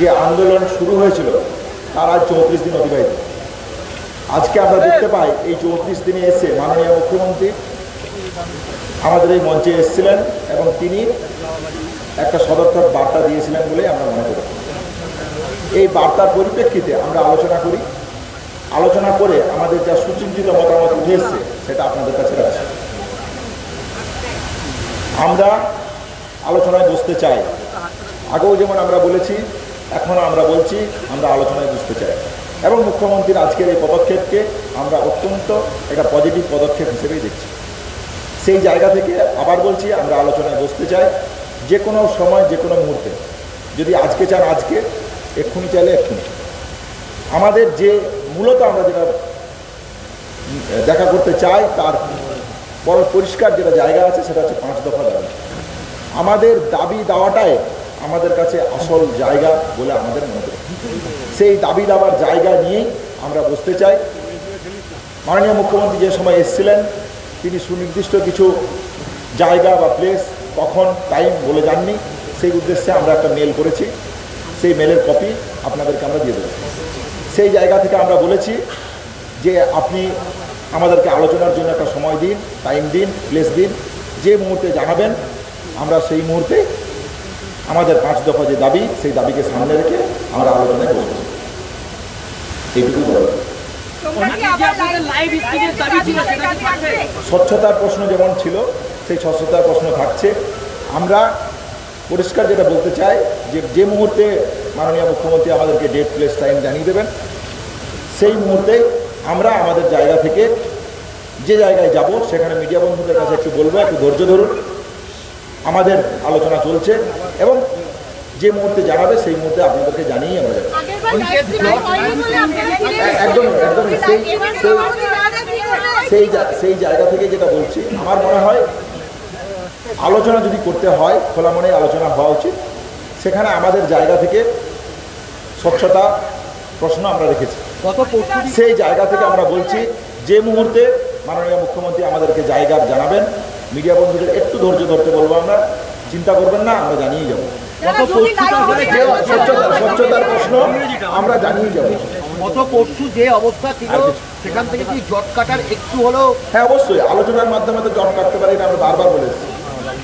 যে আন্দোলন শুরু হয়েছিল, তার আজ চৌত্রিশ দিন অতিবাহিত। আজকে আমরা দেখতে পাই, এই চৌত্রিশ দিনে এসে মাননীয় মুখ্যমন্ত্রী আমাদের এই মঞ্চে এসেছিলেন এবং তিনি একটা সদর্থক বার্তা দিয়েছিলেন বলে আমরা মনে করি। এই বার্তার পরিপ্রেক্ষিতে আমরা আলোচনা করি। আলোচনা করে আমাদের যা সুচিন্তিত মতামত উঠে এসছে, সেটা আপনাদের কাছে রাখছি। আমরা আলোচনায় বসতে চাই। আগেও যেমন আমরা বলেছি এখনও আমরা বলছি, আমরা আলোচনায় বুঝতে চাই। এবং মুখ্যমন্ত্রীর আজকের এই পদক্ষেপকে আমরা অত্যন্ত একটা পজিটিভ পদক্ষেপ হিসেবেই দেখছি। সেই জায়গা থেকে আবার বলছি, আমরা আলোচনায় বসতে চাই, যে কোনো সময়, যে কোনো মুহূর্তে। যদি আজকে চান, আজকে, এক্ষুনি চাইলে এক্ষুনি। আমাদের যে মূলত আমরা যেটা দেখা করতে চাই, তার বড় পরিষ্কার যেটা জায়গা আছে, সেটা হচ্ছে পাঁচ দফা দাবি। আমাদের দাবি দেওয়াটাই আমাদের কাছে আসল জায়গা বলে আমাদের মনে করি সেই দাবি দাবার জায়গা নিয়েই আমরা বসতে চাই। মাননীয় মুখ্যমন্ত্রী যে সময় এসেছিলেন, তিনি সুনির্দিষ্ট কিছু জায়গা বা প্লেস কখন টাইম বলে যাননি সেই উদ্দেশ্যে আমরা একটা মেল করেছি। সেই মেলের কপি আপনাদেরকে আমরা দিয়ে দেবো। সেই জায়গা থেকে আমরা বলেছি যে আপনি আমাদেরকে আলোচনার জন্য একটা সময় দিন টাইম দিন প্লেস দিন। যে মুহূর্তে জানাবেন, আমরা সেই মুহূর্তে আমাদের পাঁচ দফা যে দাবি সেই দাবিকে সামনে রেখে আমরা আলোচনায় বসবো। এইটুকু স্বচ্ছতার প্রশ্ন যেমন ছিল সেই স্বচ্ছতার প্রশ্ন থাকছে। আমরা পরিষ্কার যেটা বলতে চাই যে যে মুহূর্তে মাননীয় মুখ্যমন্ত্রী আমাদেরকে ডেট প্লেস টাইম জানিয়ে দেবেন সেই মুহূর্তে আমরা আমাদের জায়গা থেকে যে জায়গায় যাব সেখানে মিডিয়া বন্ধুদের কাছে একটু বলব একটু ধৈর্য ধরুন। আমাদের আলোচনা চলছে এবং যে মুহূর্তে জানাবে, সেই মুহূর্তে আপনাদেরকে জানিয়েই আমরা একদম একদম, সেই সেই সেই জায়গা থেকে যেটা বলছি, আমার মনে হয় আলোচনা যদি করতে হয়, খোলা মনে আলোচনা হওয়া উচিত। সেখানে আমাদের জায়গা থেকে স্বচ্ছতা প্রশ্ন আমরা রেখেছি। সেই জায়গা থেকে আমরা বলছি, যে মুহূর্তে মাননীয় মুখ্যমন্ত্রী আমাদেরকে জায়গা জানাবেন মিডিয়া বন্ধুদের একটু ধৈর্য ধরতে বলব আমরা। চিন্তা করবেন না আমরা জানিয়ে যাব। স্বচ্ছতা স্বচ্ছতার প্রশ্ন আমরা জানিয়ে যাব। গত পরশু যে অবস্থা ছিল সেখান থেকে কি জট কাটার একটু হলেও হ্যাঁ অবশ্যই। আলোচনার মাধ্যমে তো জট কাটতে পারি এটা আমরা বারবার বলেছি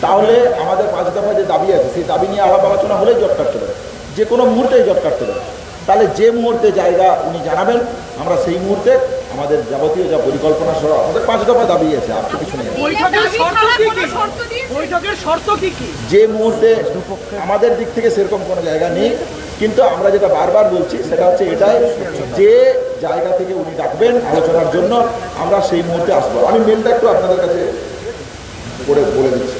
তাহলে আমাদের পাঁচ দফা যে দাবি আছে সেই দাবি নিয়ে আলাপ আলোচনা হলেই জট কাটতে পারে। যে কোনো মুহূর্তেই জট কাটতে পারে। তাহলে যে মুহূর্তে জায়গা উনি জানাবেন আমরা সেই মুহূর্তে আমাদের যাবতীয় যা পরিকল্পনা সহ আমাদের পাঁচ দফা দাবি আছে আর তো কিছু নেই। বৈঠকের শর্ত কি কি? যে মুহূর্তে আমাদের দিক থেকে সেরকম কোনো জায়গা নেই কিন্তু আমরা যেটা বারবার বলছি সেটা হচ্ছে এটাই যে জায়গা থেকে উনি ডাকবেন আলোচনার জন্য আমরা সেই মুহূর্তে আসব। আমি মেলটা একটু আপনাদের কাছে করে বলে দিচ্ছি।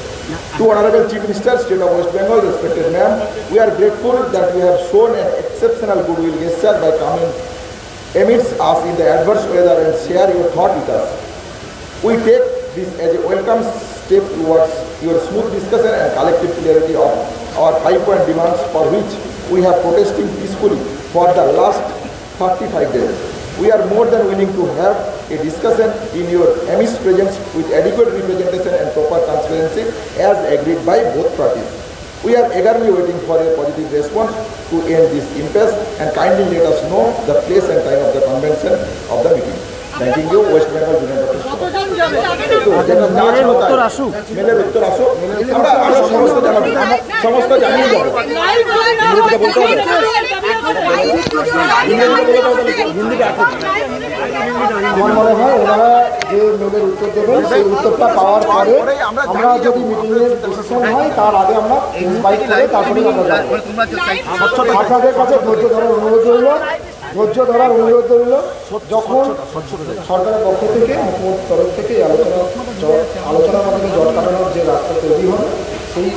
To honourable chief minister state of West Bengal respected ma'am we are grateful that you have shown an exceptional goodwill gesture by coming amidst us in the adverse weather and share your thought with us. We take this as a welcome step towards your smooth discussion and collective clarity of our five-point demands for which we have protesting peacefully for the last 35 days. We are more than willing to have a discussion in your amidst presence with adequate representation and proper transparency as agreed by both parties. We are eagerly waiting for a positive response to end this impasse and kindly let us know the place and time যাবে তো যেটা কাজ হতো তাই। মেলের উত্তর আসুক আমরা আমরা সমস্ত জানাব সমস্ত জানিয়ে যাব ইংরেজিতে বলতে হবে বলতে হবে হিন্দিতে আসুক আমার মনে হয় ওনারা যে মেলের উত্তর দেবেন সেই উত্তরটা পাওয়ার পরে আমরা যদি মিটিংয়ের ডিসিশন হয় তার আগে আমরা ইনভাইট করে তারপরে আমরা যাব। আপনাদের কাছে ধৈর্য ধরার অনুরোধ রইল। ধৈর্য ধরার অনুরোধ রইল। যখন সরকারের পক্ষ থেকে মুখ্যমন্ত্রীর তরফ থেকে আলোচনা আলোচনার মাধ্যমে জট কাটানোর যে রাস্তা তৈরি হবে, সেই